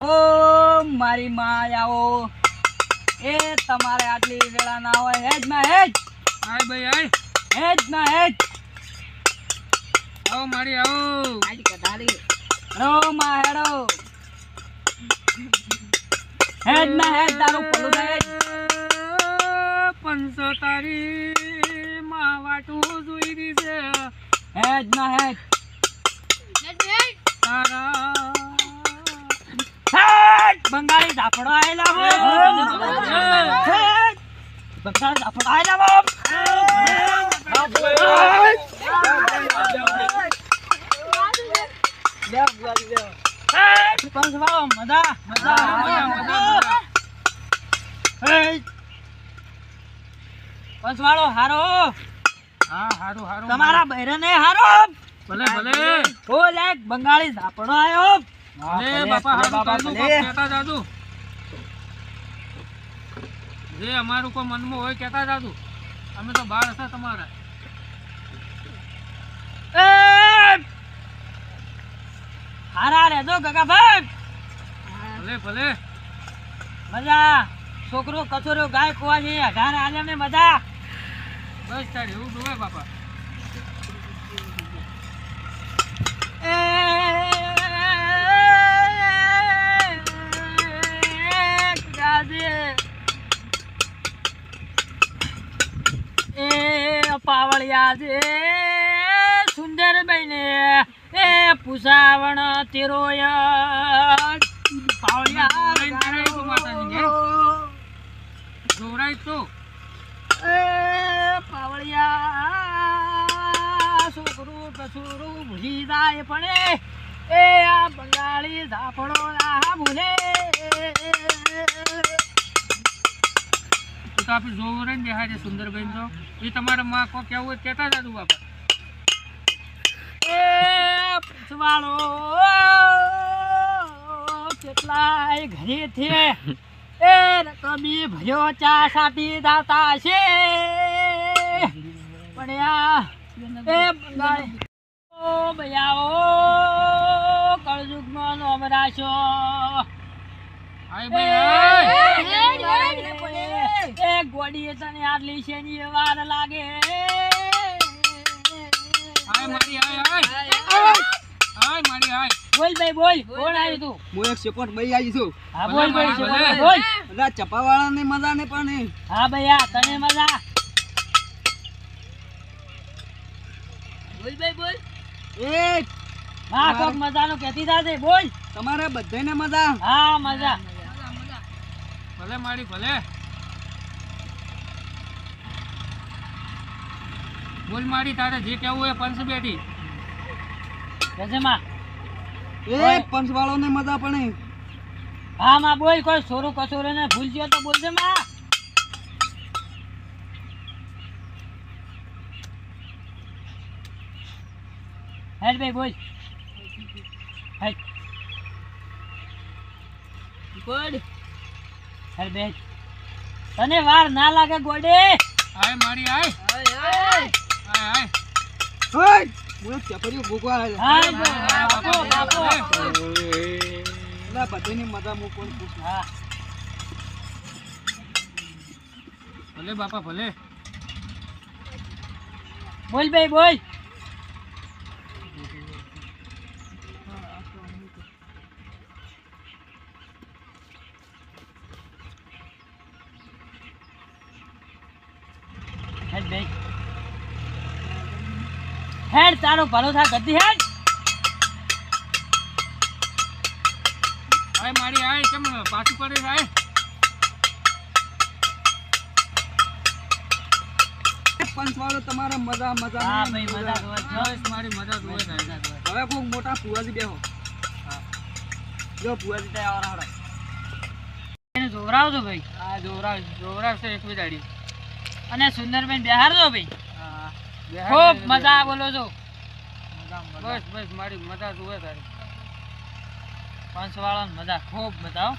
ઓ મારી માયાઓ. આવો એ તમારે આટલી વેળા ના હોય. હેજ ના હેજ. આય ભાઈ આય. હેજ ના હેજ. આવો મારી આવો. હેડો માં હેડો. હેજ ના હેજ તારું પલું ના હેજ. પંચો તારી માં વાટું જોઈ રહી છે. હેજ ના હેજ. બંગાળી ઝાપડો આયેલા બંગાળી ઝાપડો આયેલા હો હેજ પંચવાળો મજા મજા હારો હા હારું હારું તમારા બહેરને હારો ભલે ભલે ઓ બંગાળી ઝાપડો આયો ભલે બાપા હારું કોક કહેતા જાજુ. જે અમારું કોઈ મનમાં હોય કહેતા જાજુ. અમે તો બાર હશે તમારા. હારા ભલે ભલે. મજા. છોકરો કચોરો ગાય ખોવા જઈએ અઢાર આલે ને મજા. બસ તારી એવું જોવે બાપા. પાવળિયા છે. સુંદર બહેને એ પુસાવણ તેરો. જોવરાય તો એ પાવળિયા છોકરું કસુરું ભૂલી જાય પણ એ આ બંગાળી ઝાપડો ના ભૂલે. તો આપણે જોવરાઈ ને બિહારી સુંદરબેન તો એ તમારા માં કો કેવું હોય કહેતા જાજુ બાપા કેટલાય ઘરે છે એ રકમી ભર્યો ચા સાટી દાતા છે પણ આ એ બંગાળી ઓ કળજુગમાં આય એ ગોડી તને આટલી છે ની વાર લાગે. હાય મારી હાય હાય. આય મારી આય બોલ ભાઈ બોલ. કોણ આવ્યું તું? હું એક સેપોટ ભાઈ આવી છું. હા બોલ બોલ બોલ, બોલ. એટલે ચપાવાળા ને મજા ને પણ હા ભૈયા તને મજા? બોલ ભાઈ બોલ. એ હા કોક મજાનું કહેતી થાશે. બોલ. તમારે બધાને મજા? હા મજા. ભલે મારી ભલે. બોલ મારી તારે જે કેવું એ પંચ એ મજા પણ હા માં બોલ કોઈ સોરું કસોરે ને ભૂલ ગયો તો બોલજે માં. હેડ ભાઈ બોલ. હેડ. બે તને વાર ના લાગે ગોડે આય મારી આય હોય હું એક ચપરીઓ ભૂકવા હા બાપો બધાની મજા હું કોણ પૂછું? હા. ભલે બાપા ભલે. બોલ ભાઈ બોલ. હેડ ભાઈ. હેડ તારો થા ગદ્દી હેડ. આય મારી આય કેમ પાછું પડે આય પંચવાળો તમારે મજા મજા હા ભાઈ મજા જોવા. જો. મારી મજા જોવે હવે કોઈ મોટા ફુવાજી બેહો. જો ફુવાજી ત્યાં આવરા હાડો. એને જોવરાવજો ભાઈ. આ જોવરા જોવરા છે એક દાડી અને સુંદરબેન બેહારજો ભાઈ. હા ખૂબ મજા બોલો છો. બસ બસ મારી મજા જોવે તારી. પાંચ વાળા મજા ખૂબ મજા.